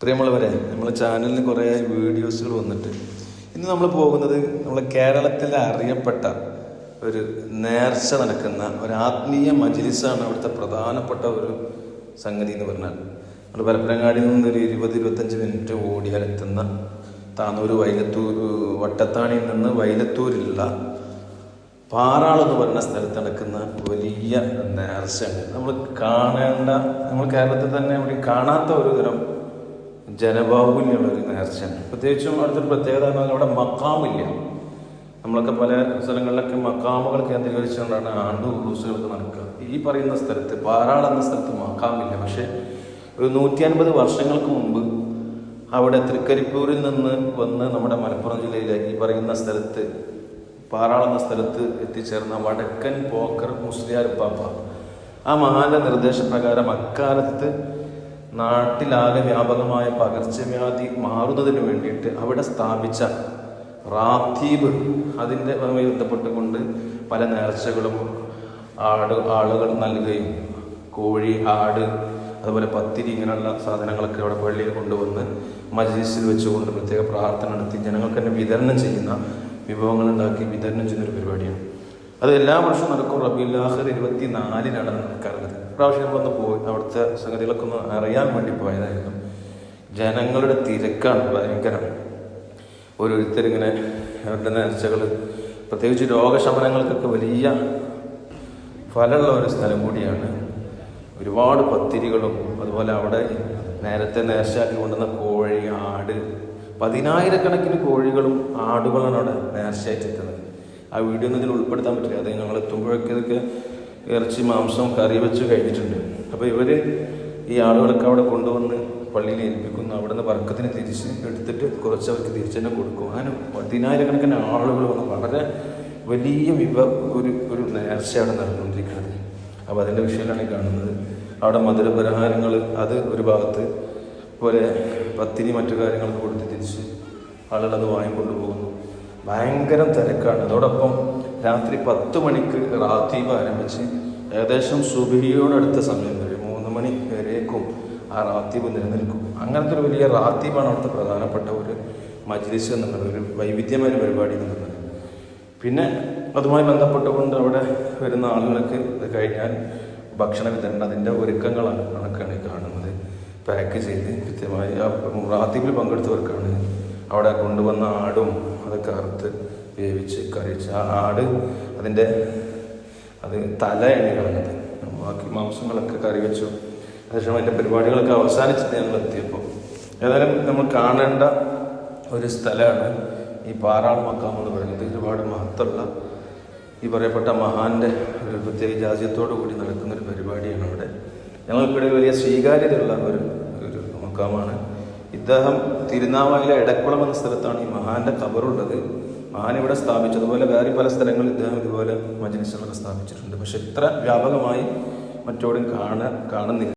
പ്രിയമുള്ളവരെ നമ്മൾ ചാനലിൽ കുറേ വീഡിയോസുകൾ വന്നിട്ട്. ഇന്ന് നമ്മൾ പോകുന്നത് നമ്മൾ കേരളത്തിലെ അറിയപ്പെട്ട ഒരു നേർച്ച നടക്കുന്ന ഒരു ആത്മീയ മജിലിസാണ് അവിടുത്തെ പ്രധാനപ്പെട്ട ഒരു സംഗതി എന്ന് പറഞ്ഞാൽ. നമ്മൾ പരപ്പനങ്ങാടിയിൽ നിന്ന് ഒരു ഇരുപത് ഇരുപത്തഞ്ച് മിനിറ്റ് ഓടിയാൽ എത്തുന്ന താന്നൂർ വൈലത്തൂർ വട്ടത്താണിയിൽ നിന്ന് വൈലത്തൂരിലുള്ള പാറാൾ എന്ന് പറയുന്ന സ്ഥലത്ത് നടക്കുന്ന വലിയ നേർച്ചയാണ്. നമ്മൾ കാണേണ്ട നമ്മൾ കേരളത്തിൽ തന്നെ ഇവിടെ കാണാത്ത ഒരു തരം ജനബാഹുല്യമുള്ള ഒരു നേർച്ചയാണ്. പ്രത്യേകിച്ചും അടുത്തൊരു പ്രത്യേകത എന്ന് പറഞ്ഞാൽ അവിടെ മക്കാമില്ല നമ്മളൊക്കെ പല സ്ഥലങ്ങളിലൊക്കെ മക്കാമുകൾ കേന്ദ്രീകരിച്ചുകൊണ്ടാണ് ആണ്ട് ഉറൂസുകൾക്ക് നടക്കുക. ഈ പറയുന്ന സ്ഥലത്ത് പാറാൾ എന്ന സ്ഥലത്ത് മക്കാമില്ല പക്ഷേ ഒരു നൂറ്റി അൻപത് വർഷങ്ങൾക്ക് മുമ്പ് അവിടെ തൃക്കരിപ്പൂരിൽ നിന്ന് വന്ന് നമ്മുടെ മലപ്പുറം ജില്ലയിലെ ഈ പറയുന്ന സ്ഥലത്ത് പാറാൾ എന്ന സ്ഥലത്ത് എത്തിച്ചേർന്ന വടക്കൻ പോക്കർ മുസ്ലിയാർ പാപ്പ ആ മഹാന്റെ നിർദ്ദേശപ്രകാരം അക്കാലത്ത് നാട്ടിലാകെ വ്യാപകമായ പകർച്ചവ്യാധി മാറുന്നതിന് വേണ്ടിയിട്ട് അവിടെ സ്ഥാപിച്ച റാത്തീബ് അതിന്റെ ബന്ധപ്പെട്ടുകൊണ്ട് പല നേർച്ചകളും ആട് ആളുകൾ നൽകുകയും കോഴി ആട് അതുപോലെ പത്തിരി ഇങ്ങനെയുള്ള സാധനങ്ങളൊക്കെ അവിടെ പള്ളിയിൽ കൊണ്ടുവന്ന് മജീസിൽ വെച്ചുകൊണ്ട് പ്രത്യേക പ്രാർത്ഥന നടത്തി ജനങ്ങൾക്ക് തന്നെ വിതരണം ചെയ്യുന്ന വിഭവങ്ങൾ ഉണ്ടാക്കി വിതരണം ചെയ്യുന്ന ഒരു പരിപാടിയാണ്. അത് എല്ലാ വർഷവും നടക്കും റബിയുല്ലാഹർ ഇരുപത്തി നാലിനാണ് നടക്കാറുള്ളത് പ്രാവശ്യം നമ്മളൊന്ന് പോയി അവിടുത്തെ സംഗതികളൊക്കെ ഒന്ന് അറിയാൻ വേണ്ടി പോയതായിരുന്നു. ജനങ്ങളുടെ തിരക്കാണ് ഭയങ്കരം. ഓരോരുത്തരിങ്ങനെ അവരുടെ നേർച്ചകൾ പ്രത്യേകിച്ച് രോഗശമനങ്ങൾക്കൊക്കെ വലിയ ഫലമുള്ള ഒരു സ്ഥലം കൂടിയാണ്. ഒരുപാട് പത്തിരികളും അതുപോലെ അവിടെ നേരത്തെ നേർച്ചയാക്കി കൊണ്ടുവന്ന കോഴി ആട് പതിനായിരക്കണക്കിന് കോഴികളും ആടുകളാണ് അവിടെ നേർച്ചയായിട്ട് എത്തുന്നത് ആ വീഡിയോ ഒന്നും ഇതിൽ ഉൾപ്പെടുത്താൻ പറ്റില്ല. അത് ഞങ്ങൾ എത്തുമ്പോഴൊക്കെ ഇതൊക്കെ ഇറച്ചി മാംസം കറി വെച്ച് കഴിഞ്ഞിട്ടുണ്ട്. അപ്പോൾ ഇവർ ഈ ആളുകളൊക്കെ അവിടെ കൊണ്ടുവന്ന് പള്ളിയിൽ ഏൽപ്പിക്കുന്നു. അവിടെ നിന്ന് വർക്കത്തിന് തിരിച്ച് എടുത്തിട്ട് കുറച്ച് അവർക്ക് തിരിച്ചു തന്നെ കൊടുക്കും. അങ്ങനെ പതിനായിരക്കണക്കിന് ആളുകൾ വന്ന് വളരെ വലിയ വിഭ ഒരു ഒരു നേർച്ചയാണ് നടന്നുകൊണ്ടിരിക്കുന്നത്. അപ്പോൾ അതിന്റെ വിഷയമാണ് കാണുന്നത്. അവിടെ മധുരപരിഹാരങ്ങൾ അത് ഒരു ഭാഗത്ത് പോലെ പത്തിരി മറ്റു കാര്യങ്ങളൊക്കെ കൊടുത്ത് തിരിച്ച് ആളുകൾ അത് പോകുന്നു ഭയങ്കരം തിരക്കാണ്. അതോടൊപ്പം രാത്രി പത്ത് മണിക്ക് റാത്തീബ് ആരംഭിച്ച് ഏകദേശം സുബിഹിയോടടുത്ത സമയം വരെ മൂന്ന് മണി വരേക്കും ആ റാത്തീബ് നിലനിൽക്കും. അങ്ങനത്തെ ഒരു വലിയ റാത്തീബാണ് അവിടുത്തെ പ്രധാനപ്പെട്ട ഒരു മജ്ലിസ് എന്നുള്ളത് ഒരു വൈവിധ്യമായ പരിപാടി പരിപാടി എന്നുള്ളത് പിന്നെ അതുമായി ബന്ധപ്പെട്ടുകൊണ്ട് അവിടെ വരുന്ന ആളുകൾക്ക് ഇത് കഴിഞ്ഞാൽ ഭക്ഷണ വിതരണം അതിന്റെ ഒരുക്കങ്ങളാണ് കണക്കാണ് കാണുന്നത്. പാക്ക് ചെയ്ത് കൃത്യമായി ആ റാത്തീബിൽ പങ്കെടുത്തവർക്കാണ് അവിടെ കൊണ്ടുവന്ന ആടും അതൊക്കെ അറുത്ത് വേവിച്ച് കറിച്ച് ആ ആട് അതിന്റെ അത് തലയാണ് കളഞ്ഞത്. ബാക്കി മാംസങ്ങളൊക്കെ കറി വെച്ചു. അതിനുശേഷം അതിന്റെ പരിപാടികളൊക്കെ അവസാനിച്ചിട്ട് ഞങ്ങൾ എത്തിയപ്പോൾ ഏതായാലും നമ്മൾ കാണേണ്ട ഒരു സ്ഥലമാണ് ഈ പാറാൾ മക്കാം എന്ന് പറയുന്നത്. ഒരുപാട് മഹത്തുള്ള ഈ പറയപ്പെട്ട മഹാന്റെ ഒരു പ്രത്യേക ജാസ്യത്തോടു കൂടി നടക്കുന്ന ഒരു പരിപാടിയാണ് അവിടെ. ഞങ്ങൾക്കിടെ വലിയ സ്വീകാര്യതയുള്ള ഒരു ഒരു മക്കാമാണ്. ഇദ്ദേഹം തിരുനാവായിലെ എടക്കുളം എന്ന സ്ഥലത്താണ് ഈ മഹാന്റെ കബറുള്ളത്. മഹാൻ ഇവിടെ സ്ഥാപിച്ചു അതുപോലെ വേറെ പല സ്ഥലങ്ങളിൽ ഇദ്ദേഹം ഇതുപോലെ മജനിസുകളൊക്കെ സ്ഥാപിച്ചിട്ടുണ്ട്. പക്ഷെ ഇത്ര വ്യാപകമായി മറ്റോടും കാണ കാണുന്നില്ല.